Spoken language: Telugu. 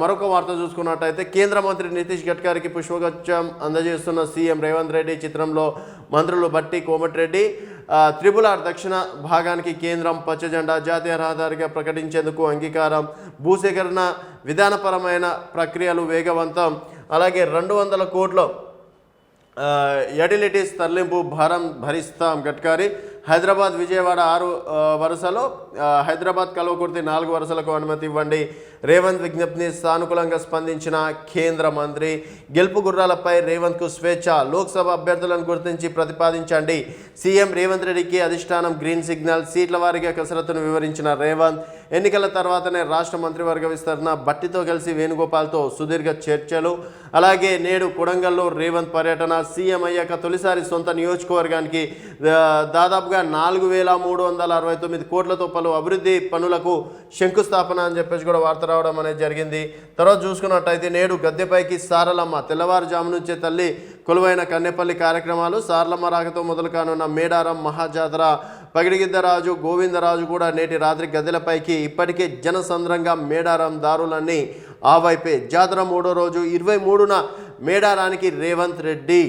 మరొక వార్త చూసుకున్నట్టయితే కేంద్ర మంత్రి నితీష్ గడ్కరీకి పుష్పగుచ్చం అందజేస్తున్న సీఎం రేవంత్ రెడ్డి చిత్రంలో మంత్రులు బట్టి కోమటిరెడ్డి త్రిపుల ఆర్ దక్షిణ భాగానికి కేంద్రం పచ్చజెండా జాతీయ రహదారిగా ప్రకటించేందుకు అంగీకారం భూసేకరణ విధానపరమైన ప్రక్రియలు వేగవంతం అలాగే రెండు వందల కోట్ల యూటిలిటీస్ తరలింపు భారం భరిస్తాం గడ్కరీ. హైదరాబాద్ విజయవాడ ఆరు వరుసలో హైదరాబాద్ కల్వకుర్తి నాలుగు వరుసలకు అనుమతి ఇవ్వండి. రేవంత్ విజ్ఞప్తిని సానుకూలంగా స్పందించిన కేంద్ర మంత్రి. గెలుపు గుర్రాలపై రేవంత్కు స్వేచ్ఛ. లోక్సభ అభ్యర్థులను గుర్తించి ప్రతిపాదించండి. సీఎం రేవంత్ రెడ్డికి అధిష్టానం గ్రీన్ సిగ్నల్. సీట్ల వారీగా కసరత్తును వివరించిన రేవంత్. ఎన్నికల తర్వాతనే రాష్ట్ర మంత్రివర్గ విస్తరణ బట్టితో కలిసి వేణుగోపాల్తో సుదీర్ఘ చర్చలు. అలాగే నేడు కొడంగల్లో రేవంత్ పర్యటన సీఎం అయ్యాక తొలిసారి సొంత నియోజకవర్గానికి దాదాపుగా నాలుగు వేల మూడు వందల అరవై తొమ్మిది కోట్లతో పలు అభివృద్ధి పనులకు శంకుస్థాపన అని చెప్పేసి కూడా వార్త రావడం అనేది జరిగింది. తర్వాత చూసుకున్నట్టయితే నేడు గద్దెపైకి సారలమ్మ తెల్లవారుజాము నుంచే తల్లి కొలువైన కన్నెపల్లి కార్యక్రమాలు సారలమ్మ రాకతో మొదలు కానున్న మేడారం మహాజాతర పగిడిగిద్దరాజు గోవిందరాజు కూడా నేటి రాత్రి గదిలపైకి ఇప్పటికే జనసంద్రంగా మేడారం దారులన్నీ ఆ వైపే. జాతర మూడో రోజు ఇరవై మూడున మేడారానికి రేవంత్ రెడ్డి.